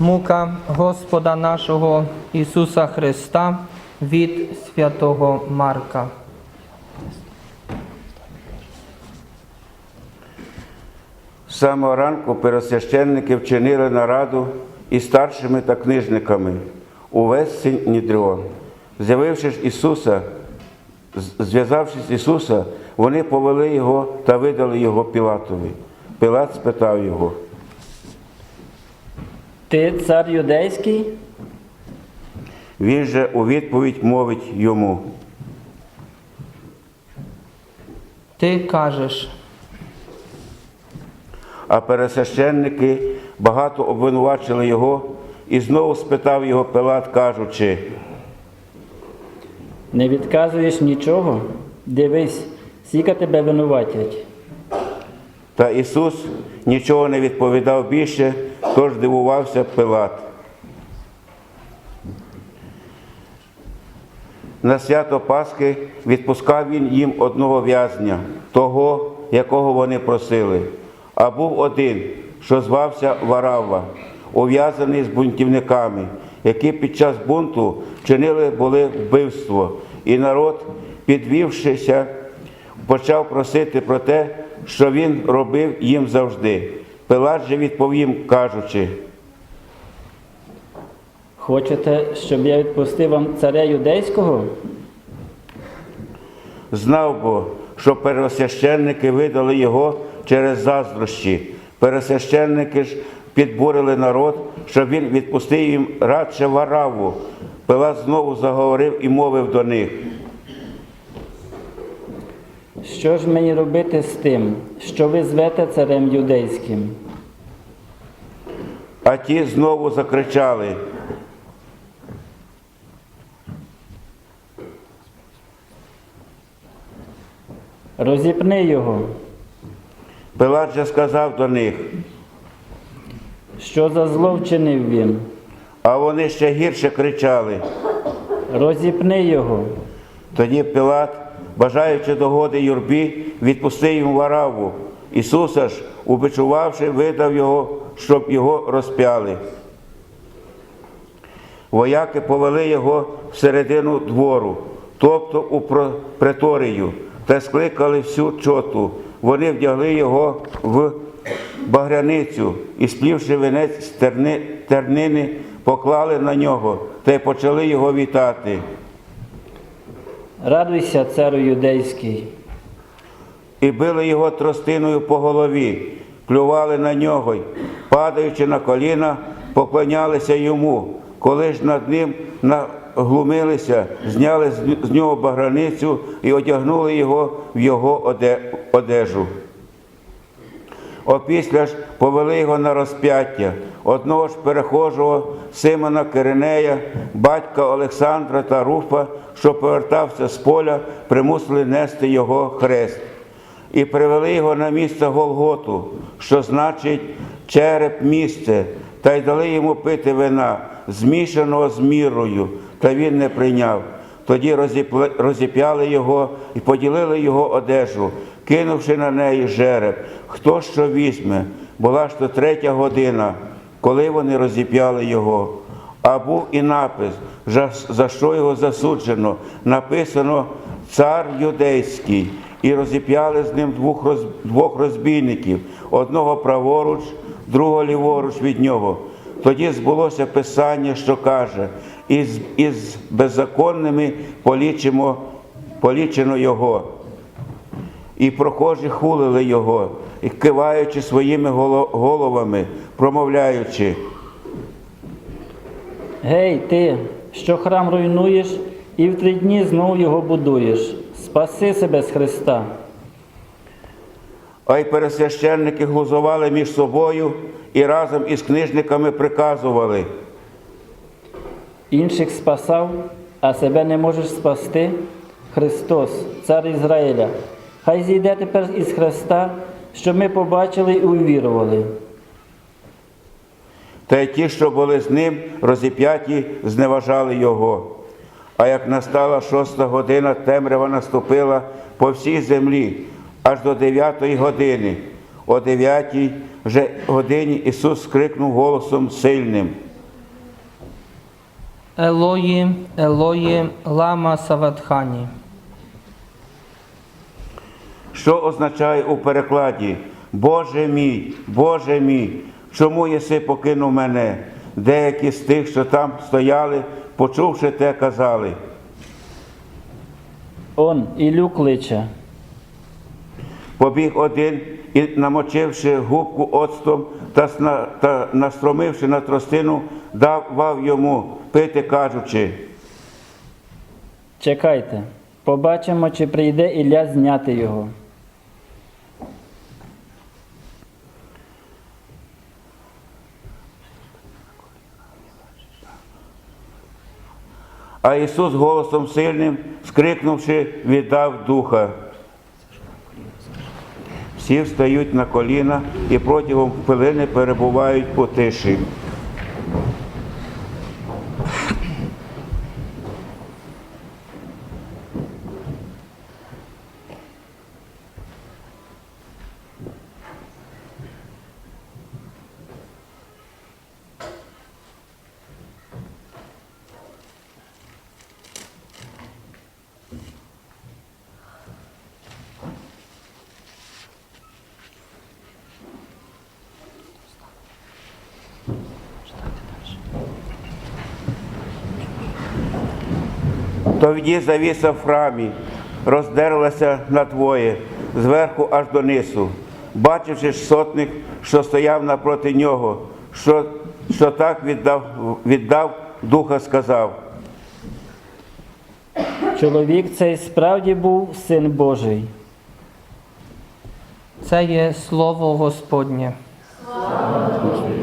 Мука Господа нашого Ісуса Христа від святого Марка. З самого ранку первосвященники вчинили нараду із старшими та книжниками увесь Синедріон. З'явивши ж Ісуса, зв'язавшись Ісуса, вони повели його та видали його Пілатові. Пілат спитав його. Ти цар юдейський? Він же у відповідь мовить йому. Ти кажеш, А пересвященники багато обвинувачили його і знову спитав його Пилат, кажучи. Не відказуєш нічого? Дивись, скільки тебе винуватять. Та Ісус нічого не відповідав більше, тож дивувався Пилат. На свято Пасхи відпускав він їм одного в'язня, того, якого вони просили. А був один, що звався Варавва, ув'язаний з бунтівниками, які під час бунту вчинили були вбивство, і народ, підвівшися, почав просити про те, що він робив їм завжди. Пилат же відповів, кажучи, Хочете, щоб я відпустив вам царя юдейського? знав бо, що первосвященники видали його через заздрощі. Пересвященники ж підбурили народ, щоб він відпустив їм радше вараву. Пилат знову заговорив і мовив до них. Що ж мені робити з тим, що ви звете царем юдейським? А ті знову закричали. Розіпни його. Пилат же сказав до них, Що за зло вчинив він? а вони ще гірше кричали. Розіпни його. Тоді Пилат, бажаючи догоди юрбі, відпустив їм вараву. Ісуса ж, убичувавши, видав його, щоб його розп'яли. Вояки повели його всередину двору, тобто у преторію, та скликали всю чоту. Вони вдягли його в багряницю і, сплівши венець з терни- тернини, поклали на нього та й почали його вітати. Радуйся, царю юдейський. і били його тростиною по голові, плювали на нього, падаючи на коліна, поклонялися йому. Коли ж над ним наглумилися, зняли з нього баграницю і одягнули його в його одежу. Опісля ж повели його на розп'яття. Одного ж перехожого Симона Киринея, батька Олександра та Руфа, що повертався з поля, примусили нести його хрест. І привели його на місце Голготу, що значить череп місце, та й дали йому пити вина, змішаного з мірою, та він не прийняв. Тоді розіп'яли його і поділили його одежу, кинувши на неї жереб. Хто що візьме? Була ж то третя година, коли вони розіп'яли його. А був і напис, за- що його засуджено. Написано Цар юдейський. І розіп'яли з ним двох, двох розбійників, одного праворуч, другого ліворуч від нього. Тоді збулося писання, що каже, із, із беззаконними полічимо, полічено його. І прохожі хулили його, і киваючи своїми головами, промовляючи. Гей, ти, що храм руйнуєш і в три дні знову його будуєш. Спаси себе з Христа. А й пересвященники глузували між собою і разом із книжниками приказували. Інших спасав, а себе не можеш спасти? Христос, Цар Ізраїля, хай зійде тепер із Христа, щоб ми побачили і увірували. Та й ті, що були з ним, розіп'яті, зневажали його. А як настала шоста година, темрява наступила по всій землі, аж до дев'ятої години. О дев'ятій вже годині Ісус скрикнув голосом сильним. Елої, Елої, лама саватхані. Що означає у перекладі Боже мій, Боже мій, чому єси покинув мене? Деякі з тих, що там стояли, почувши те, казали. Он Ілю кличе. Побіг один і, намочивши губку оцтом та, сна- та настромивши на тростину, давав йому пити, кажучи. Чекайте, побачимо, чи прийде Ілля зняти його. А Ісус голосом сильним, скрикнувши, віддав духа. Всі встають на коліна і протягом хвилини перебувають по тиші. Тоді завіса в храмі роздерлася надвоє, зверху аж донизу. Бачивши ж сотник, що стояв напроти нього, що, що так віддав, віддав духа, сказав. Чоловік цей справді був син Божий. Це є слово Господнє. Господи.